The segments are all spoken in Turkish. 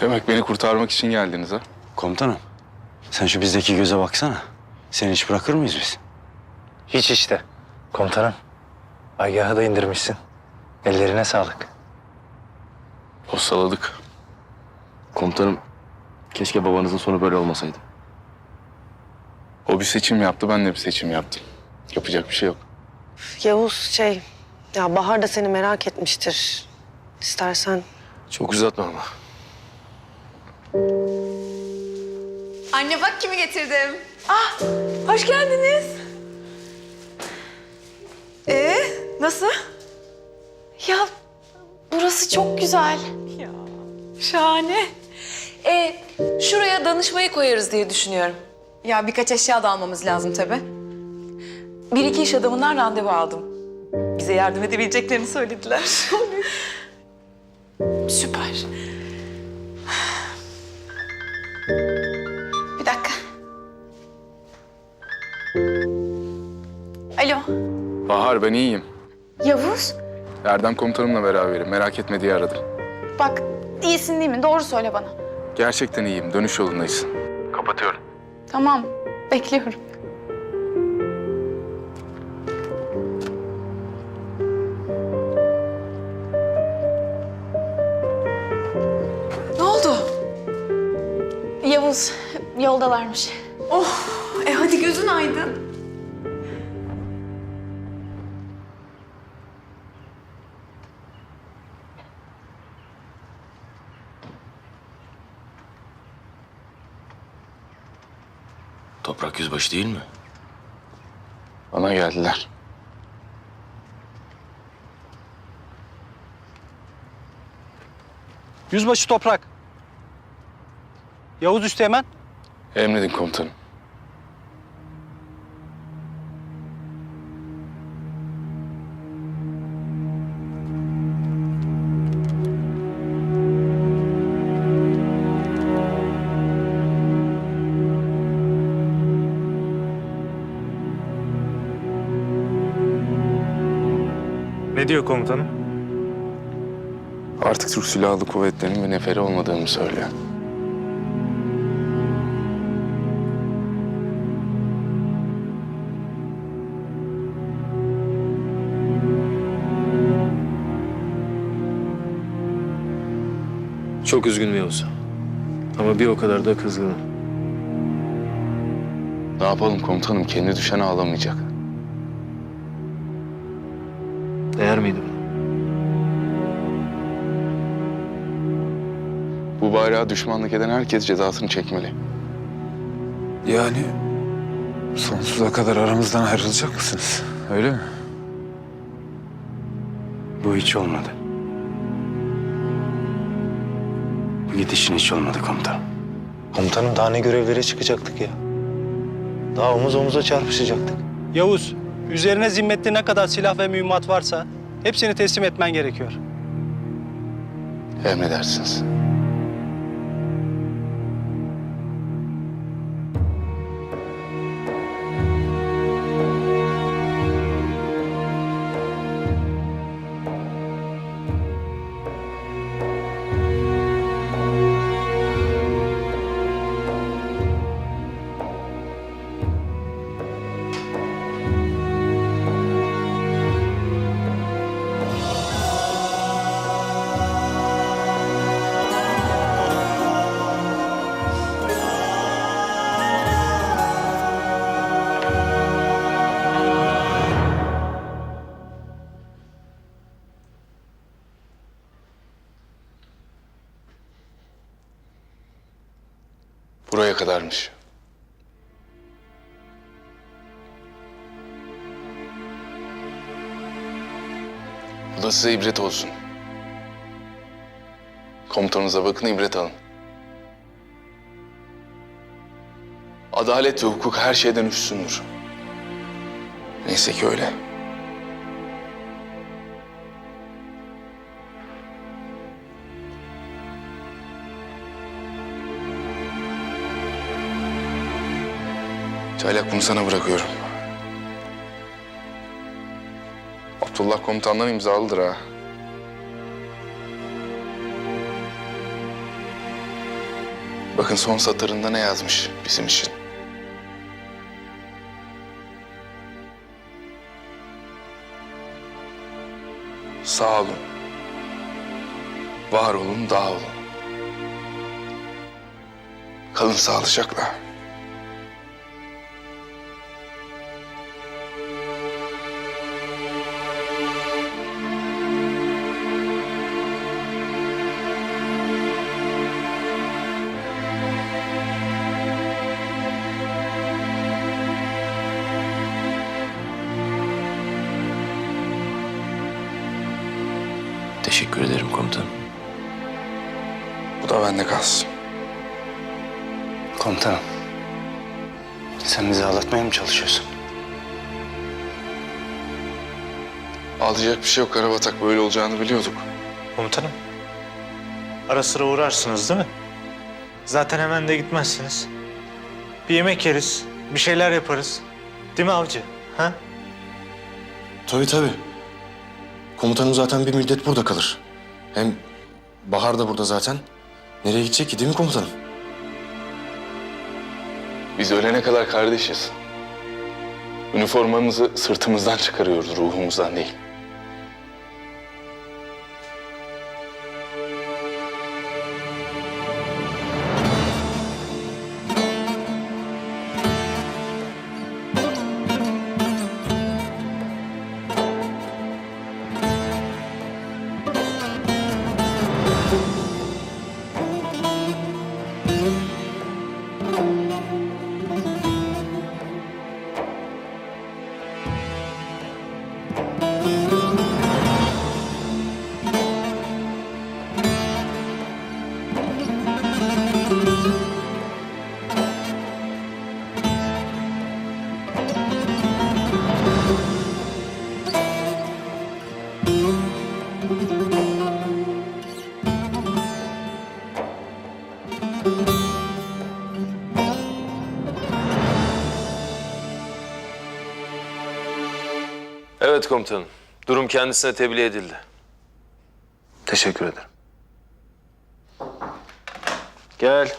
Demek beni kurtarmak için geldiniz ha? Komutanım, sen şu bizdeki göze baksana. Seni hiç bırakır mıyız biz? Hiç işte. Komutanım. Aygahı da indirmişsin. Ellerine sağlık. Postaladık. Komutanım, keşke babanızın sonu böyle olmasaydı. O bir seçim yaptı, ben de bir seçim yaptım. Yapacak bir şey yok. Yavuz şey, ya Bahar da seni merak etmiştir. İstersen Çok uzatma ama. Anne bak kimi getirdim. Ah, hoş geldiniz. Ee, nasıl? Ya burası çok güzel. Şahane. Ee, şuraya danışmayı koyarız diye düşünüyorum. Ya birkaç eşya da almamız lazım tabii. Bir iki iş adamından randevu aldım. Bize yardım edebileceklerini söylediler. Süper. Alo. Bahar ben iyiyim. Yavuz, Erdem komutanımla beraberim. Merak etme diye aradım. bak iyisin değil mi? Doğru söyle bana. Gerçekten iyiyim. Dönüş yolundayız. Kapatıyorum. Tamam, bekliyorum. Ne oldu? Yavuz, yoldalarmış. Oh, e hadi gözün aydın. Toprak yüzbaşı değil mi? Bana geldiler. Yüzbaşı Toprak. Yavuz Üsteğmen. Emredin komutanım. Ne diyor komutanım? Artık Türk Silahlı Kuvvetleri'nin bir neferi olmadığımı söylüyor. Çok üzgünüm Yavuz. Ama bir o kadar da kızgınım. Ne yapalım komutanım? Kendi düşen ağlamayacak. Bu bayrağa düşmanlık eden herkes cezasını çekmeli. Yani sonsuza kadar aramızdan ayrılacak mısınız? Öyle mi? Bu hiç olmadı. Bu gidişin hiç olmadı komutanım. Komutanım daha ne görevlere çıkacaktık ya? Daha omuz omuza çarpışacaktık. Yavuz, üzerine zimmetli ne kadar silah ve mühimmat varsa hepsini teslim etmen gerekiyor. Emredersiniz. Buraya kadarmış. Bu da size ibret olsun. Komutanınıza bakın, ibret alın. Adalet ve hukuk her şeyden üstündür. Neyse ki öyle. Çaylak bunu sana bırakıyorum. Abdullah komutandan imzalıdır ha. Bakın son satırında ne yazmış bizim için. Sağ olun. Var olun, dağ olun. Kalın sağlıcakla. Teşekkür ederim komutanım. Bu da bende kalsın. Komutanım. Sen bizi ağlatmaya mı çalışıyorsun? Alacak bir şey yok Karabatak. Böyle olacağını biliyorduk. Komutanım. Ara sıra uğrarsınız değil mi? Zaten hemen de gitmezsiniz. Bir yemek yeriz, bir şeyler yaparız. Değil mi avcı? Ha? Tabii tabii. Komutanım zaten bir müddet burada kalır. Hem Bahar da burada zaten. Nereye gidecek ki değil mi komutanım? Biz ölene kadar kardeşiz. Üniformamızı sırtımızdan çıkarıyoruz, ruhumuzdan değil. Evet komutanım. Durum kendisine tebliğ edildi. Teşekkür ederim. Gel.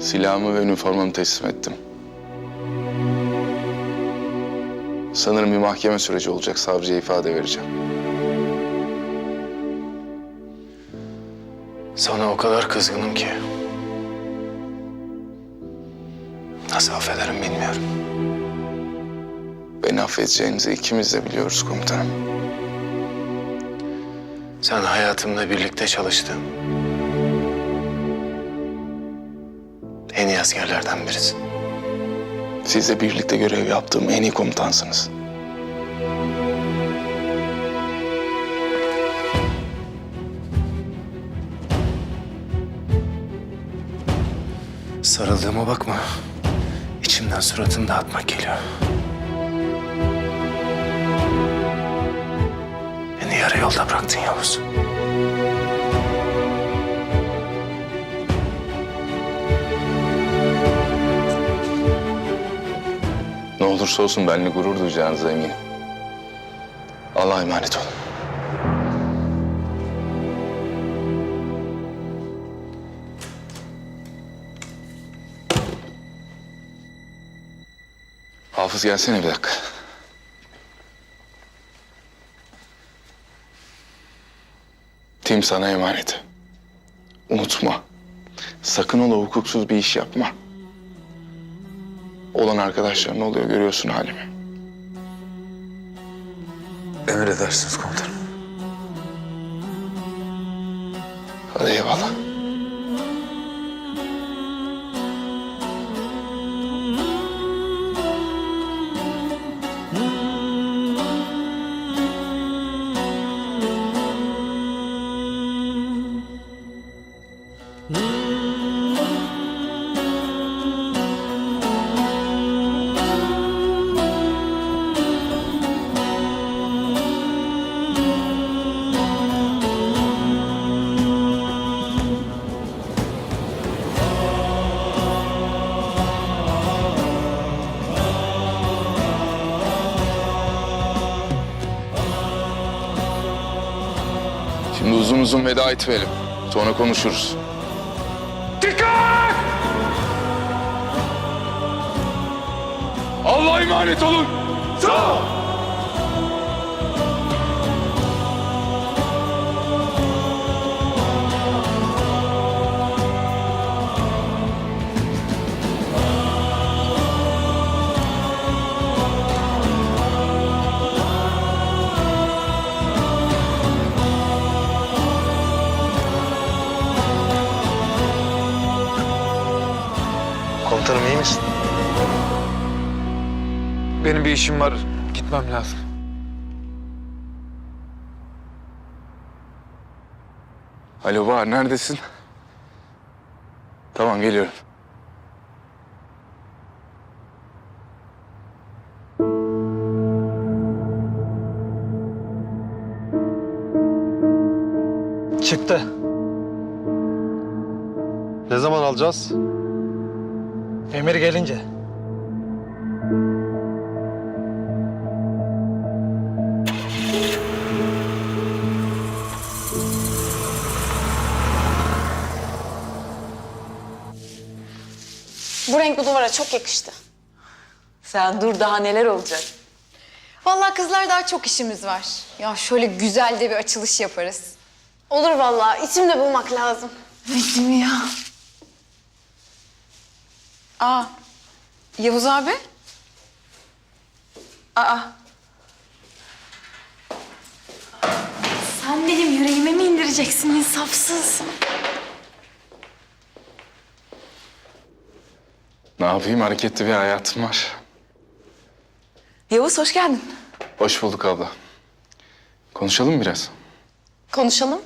Silahımı ve üniformamı teslim ettim. Sanırım bir mahkeme süreci olacak. Savcıya ifade vereceğim. Kadar kızgınım ki. Nasıl affederim bilmiyorum. Beni affedeceğinizi ikimiz de biliyoruz komutanım. Sen hayatımda birlikte çalıştığım en iyi askerlerden birisin. Sizle birlikte görev yaptığım en iyi komutansınız. Sarıldığıma bakma. İçimden suratını dağıtmak geliyor. Beni yarı yolda bıraktın Yavuz. Ne olursa olsun benimle gurur duyacağınıza eminim. Allah'a emanet olun. Hafız gelsene bir dakika. Tim sana emanet. Unutma. Sakın ola hukuksuz bir iş yapma. Olan arkadaşların oluyor görüyorsun halimi. Emredersiniz komutanım. Hadi eyvallah. Uzun uzun veda etmeyelim. Sonra konuşuruz. Dikkat! Allah'a emanet olun. Sağ. Misin? Benim bir işim var. Gitmem lazım. Alo Bahar neredesin? Tamam geliyorum. Çıktı. Ne zaman alacağız? Emir gelince. Bu renk bu duvara çok yakıştı. Sen dur daha neler olacak. Vallahi kızlar daha çok işimiz var. Ya şöyle güzel de bir açılış yaparız. Olur vallahi. İsim de bulmak lazım. Değil mi ya? Aa, Yavuz abi. Aa. Sen benim yüreğime mi indireceksin insafsız? Ne yapayım hareketli bir hayatım var. Yavuz hoş geldin. Hoş bulduk abla. Konuşalım mı biraz. Konuşalım.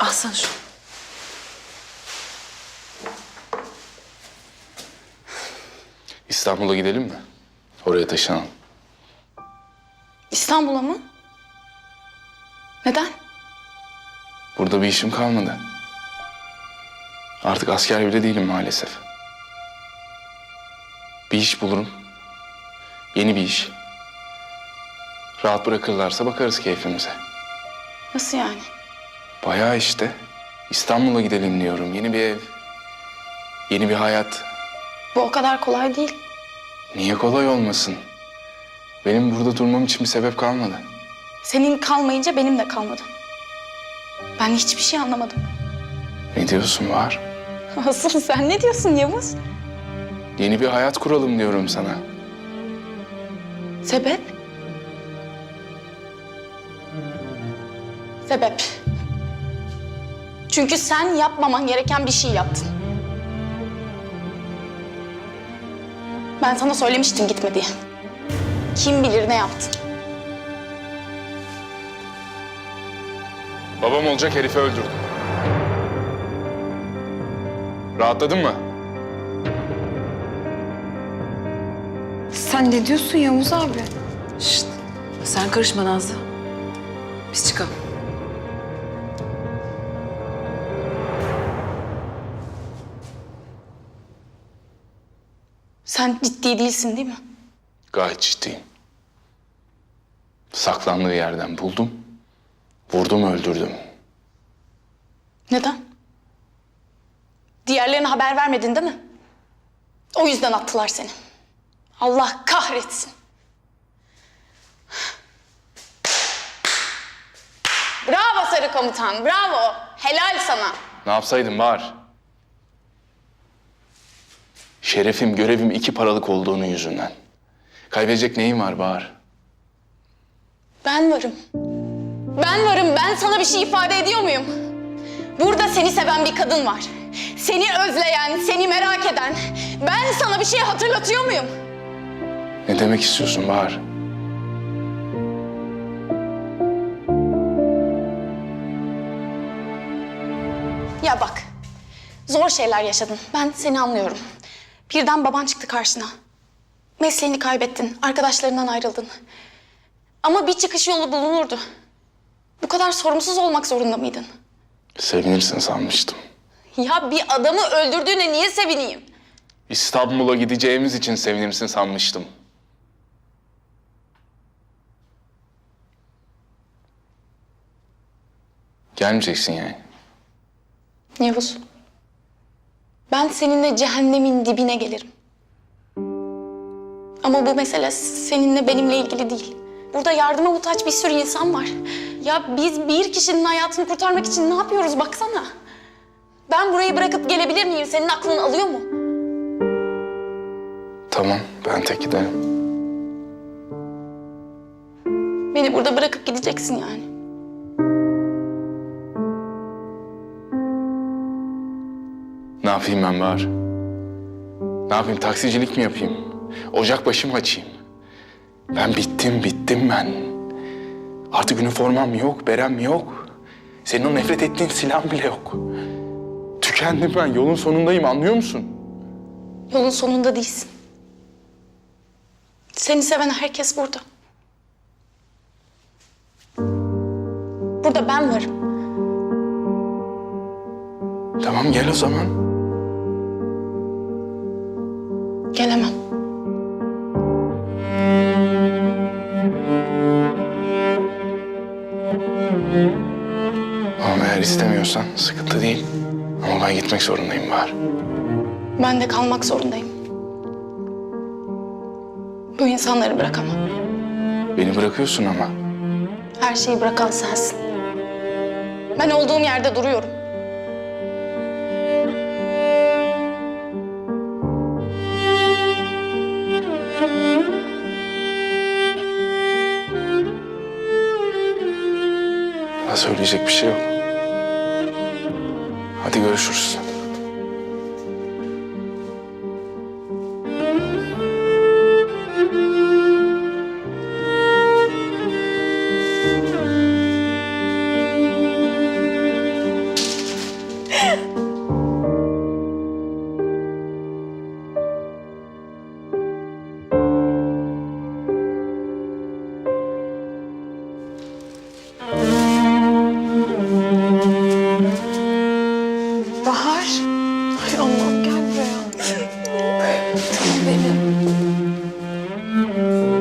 Al sen şu. İstanbul'a gidelim mi? Oraya taşınalım. İstanbul'a mı? Neden? Burada bir işim kalmadı. Artık asker bile değilim maalesef. Bir iş bulurum. Yeni bir iş. Rahat bırakırlarsa bakarız keyfimize. Nasıl yani? Bayağı işte. İstanbul'a gidelim diyorum. Yeni bir ev. Yeni bir hayat. Bu o kadar kolay değil. Niye kolay olmasın? Benim burada durmam için bir sebep kalmadı. Senin kalmayınca benim de kalmadı. Ben hiçbir şey anlamadım. Ne diyorsun var? Asıl sen ne diyorsun Yavuz? Yeni bir hayat kuralım diyorum sana. Sebep? Sebep. Çünkü sen yapmaman gereken bir şey yaptın. Ben sana söylemiştim gitme diye. Kim bilir ne yaptın. Babam olacak herifi öldürdüm. Rahatladın mı? Sen ne diyorsun Yavuz abi? Şşt. Sen karışma Nazlı. Biz çıkalım. Sen ciddi değilsin değil mi? Gayet ciddiyim. Saklandığı yerden buldum. Vurdum öldürdüm. Neden? Diğerlerine haber vermedin değil mi? O yüzden attılar seni. Allah kahretsin. Bravo sarı komutan, bravo. Helal sana. Ne yapsaydım var? Şerefim, görevim iki paralık olduğunu yüzünden. Kaybedecek neyim var Bahar? Ben varım. Ben varım. Ben sana bir şey ifade ediyor muyum? Burada seni seven bir kadın var. Seni özleyen, seni merak eden. Ben sana bir şey hatırlatıyor muyum? Ne demek istiyorsun Bahar? Ya bak, zor şeyler yaşadın. Ben seni anlıyorum. Birden baban çıktı karşına. Mesleğini kaybettin, arkadaşlarından ayrıldın. Ama bir çıkış yolu bulunurdu. Bu kadar sorumsuz olmak zorunda mıydın? Sevinirsin sanmıştım. Ya bir adamı öldürdüğüne niye sevineyim? İstanbul'a gideceğimiz için sevinirsin sanmıştım. Gelmeyeceksin yani. Yavuz. Ben seninle cehennemin dibine gelirim. Ama bu mesele seninle benimle ilgili değil. Burada yardıma muhtaç bir sürü insan var. Ya biz bir kişinin hayatını kurtarmak için ne yapıyoruz baksana. Ben burayı bırakıp gelebilir miyim? Senin aklın alıyor mu? Tamam ben tek giderim. Beni burada bırakıp gideceksin yani. Yapayım ben Bahar? Ne yapayım taksicilik mi yapayım? Ocak başı mı açayım? Ben bittim bittim ben. Artık üniformam yok, berem yok. Senin o nefret ettiğin silah bile yok. Tükendim ben, yolun sonundayım anlıyor musun? Yolun sonunda değilsin. Seni seven herkes burada. Burada ben varım. Tamam gel o zaman. İstemiyorsan sıkıntı değil. Ama ben gitmek zorundayım Bahar. Ben de kalmak zorundayım. Bu insanları bırakamam. Beni bırakıyorsun ama. Her şeyi bırakan sensin. Ben olduğum yerde duruyorum. Daha söyleyecek bir şey yok. Hadi görüşürüz.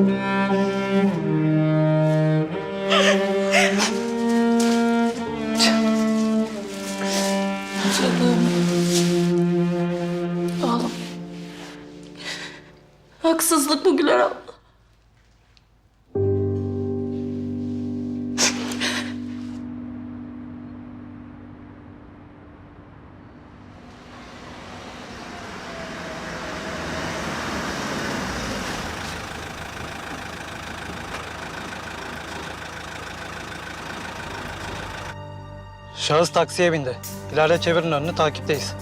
Oğlum. Şahıs taksiye bindi. İleride çevirin önünü takipteyiz.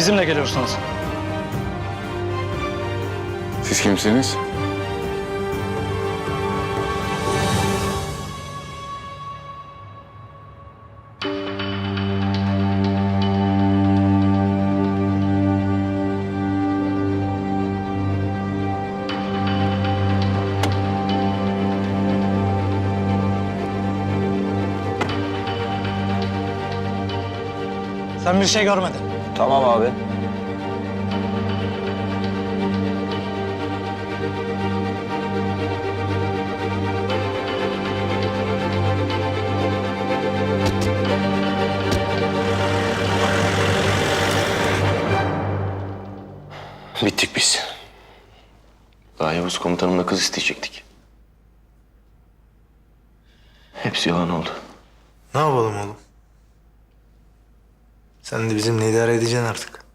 Bizimle geliyorsunuz. Siz kimsiniz? Sen bir şey görmedin. Tamam abi. Bittik biz. Daha Yavuz komutanımla kız isteyecektik. Hepsi yalan oldu. Ne yapalım oğlum? Sen de bizimle idare edeceksin artık.